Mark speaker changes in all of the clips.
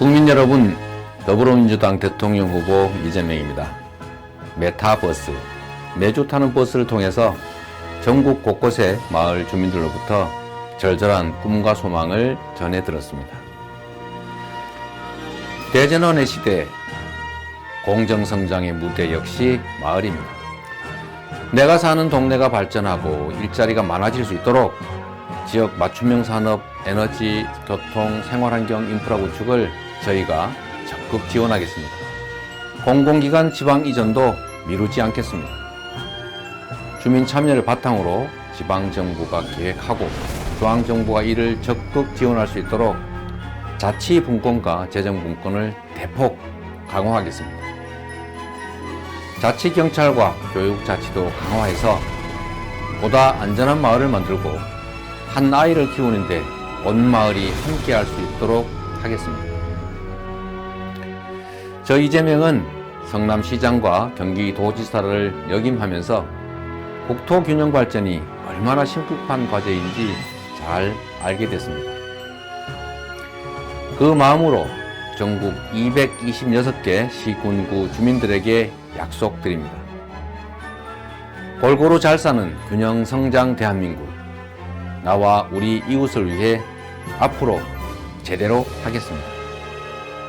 Speaker 1: 국민 여러분, 더불어민주당 대통령 후보 이재명입니다. 메타버스, 매주 타는 버스를 통해서 전국 곳곳의 마을 주민들로부터 절절한 꿈과 소망을 전해 들었습니다. 대전원의 시대, 공정성장의 무대 역시 마을입니다. 내가 사는 동네가 발전하고 일자리가 많아질 수 있도록 지역 맞춤형 산업, 에너지, 교통, 생활환경 인프라 구축을 저희가 적극 지원하겠습니다. 공공기관 지방 이전도 미루지 않겠습니다. 주민 참여를 바탕으로 지방정부가 계획하고 중앙정부가 이를 적극 지원할 수 있도록 자치분권과 재정분권을 대폭 강화하겠습니다. 자치경찰과 교육자치도 강화해서 보다 안전한 마을을 만들고 한 아이를 키우는데 온 마을이 함께 할 수 있도록 하겠습니다. 저 이재명은 성남시장과 경기도지사를 역임하면서 국토 균형 발전이 얼마나 심각한 과제인지 잘 알게 됐습니다. 그 마음으로 전국 226개 시군구 주민들에게 약속드립니다. 골고루 잘 사는 균형 성장 대한민국. 나와 우리 이웃을 위해 앞으로 제대로 하겠습니다.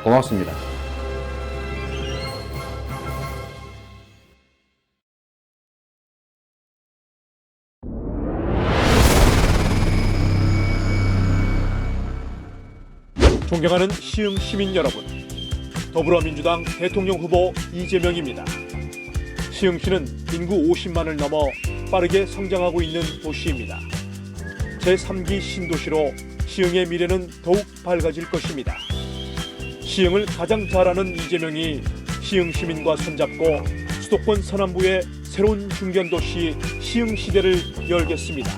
Speaker 1: 고맙습니다.
Speaker 2: 존경하는 시흥 시민 여러분, 더불어민주당 대통령 후보 이재명입니다. 시흥시는 인구 50만을 넘어 빠르게 성장하고 있는 도시입니다. 제3기 신도시로 시흥의 미래는 더욱 밝아질 것입니다. 시흥을 가장 잘하는 이재명이 시흥 시민과 손잡고 수도권 서남부의 새로운 중견도시 시흥 시대를 열겠습니다.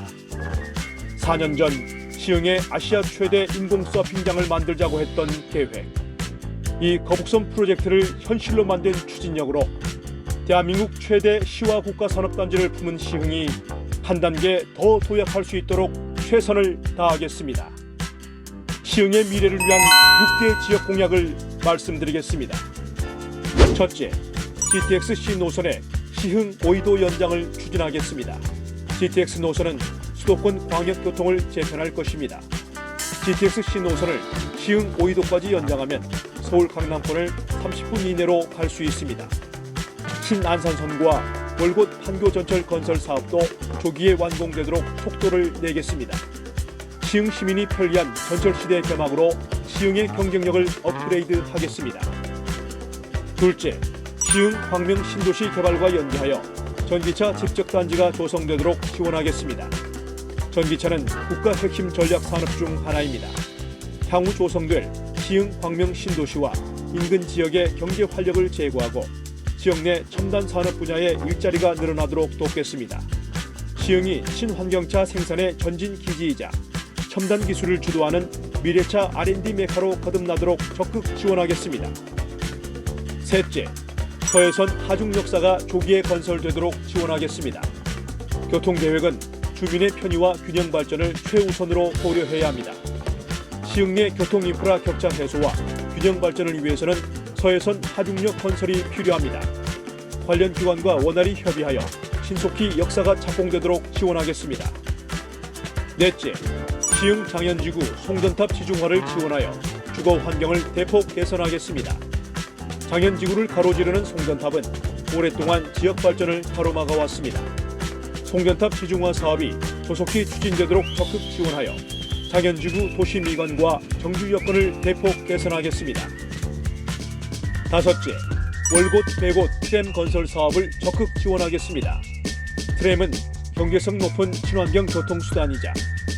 Speaker 2: 4년 전 시흥의 아시아 최대 인공 서핑장을 만들자고 했던 계획. 이 거북선 프로젝트를 현실로 만든 추진력으로 대한민국 최대 시와 국가 산업단지를 품은 시흥이 한 단계 더 도약할 수 있도록 최선을 다하겠습니다. 시흥의 미래를 위한 6대 지역 공약을 말씀드리겠습니다. 첫째, GTX-C 노선의 시흥 오이도 연장을 추진하겠습니다. GTX 노선은 수도권 광역교통을 재편할 것입니다. GTX-C 노선을 시흥 오이도까지 연장하면 서울 강남권을 30분 이내로 갈 수 있습니다. 신안산선과 월곶 판교 전철 건설 사업도 조기에 완공되도록 속도를 내겠습니다. 시흥 시민이 편리한 전철 시대 개막으로 시흥의 경쟁력을 업그레이드 하겠습니다. 둘째, 시흥 광명 신도시 개발과 연계하여 전기차 집적 단지가 조성되도록 지원하겠습니다. 전기차는 국가 핵심 전략 산업 중 하나입니다. 향후 조성될 시흥 광명 신도시와 인근 지역의 경제 활력을 제고하고 지역 내 첨단 산업 분야의 일자리가 늘어나도록 돕겠습니다. 시흥이 친환경차 생산의 전진 기지이자 첨단 기술을 주도하는 미래차 R&D 메카로 거듭나도록 적극 지원하겠습니다. 셋째, 서해선 하중 역사가 조기에 건설되도록 지원하겠습니다. 교통 계획은 주민의 편의와 균형 발전을 최우선으로 고려해야 합니다. 시흥 내 교통 인프라 격차 해소와 균형 발전을 위해서는 서해선 하중역 건설이 필요합니다. 관련 기관과 원활히 협의하여 신속히 역사가 착공되도록 지원하겠습니다. 넷째, 시흥 장현지구 송전탑 지중화를 지원하여 주거 환경을 대폭 개선하겠습니다. 장현지구를 가로지르는 송전탑은 오랫동안 지역 발전을 가로막아 왔습니다. 송전탑 지중화 사업이 조속히 추진되도록 적극 지원하여 장현지구 도시 미관과 정주 여건을 대폭 개선하겠습니다. 다섯째, 월곶 배곶 트램 건설 사업을 적극 지원하겠습니다. 트램은 경제성 높은 친환경 교통 수단이자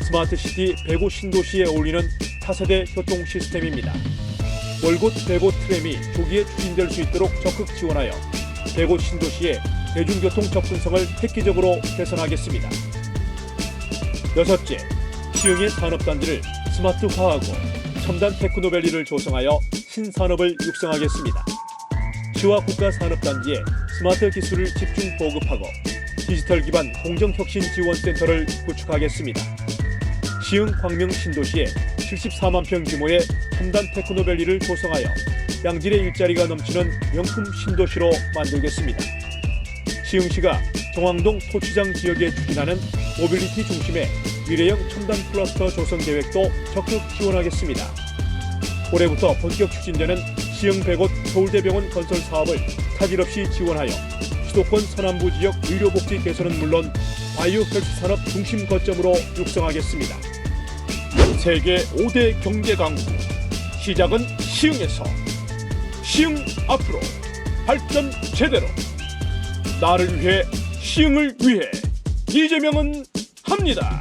Speaker 2: 스마트시티 배구 신도시에 어울리는 차세대 교통 시스템입니다. 월곶 배곶 트램이 조기에 추진될 수 있도록 적극 지원하여 배곶 신도시의 대중교통 접근성을 획기적으로 개선하겠습니다. 여섯째, 시흥의 산업단지를 스마트화하고 첨단 테크노밸리를 조성하여 신산업을 육성하겠습니다. 시와 국가 산업단지에 스마트 기술을 집중 보급하고 디지털 기반 공정혁신 지원센터를 구축하겠습니다. 시흥 광명 신도시에 74만 평 규모의 첨단 테크노밸리를 조성하여 양질의 일자리가 넘치는 명품 신도시로 만들겠습니다. 시흥시가 정왕동 토치장 지역에 추진하는 모빌리티 중심의 미래형 첨단 클러스터 조성 계획도 적극 지원하겠습니다. 올해부터 본격 추진되는 시흥 100곳 서울대병원 건설 사업을 차질 없이 지원하여 수도권 서남부 지역 의료복지 개선은 물론 바이오 헬스 산업 중심 거점으로 육성하겠습니다. 세계 5대 경제 강국 시작은 시흥에서 시흥 앞으로 발전 제대로 나를 위해 시흥을 위해 이재명은 합니다.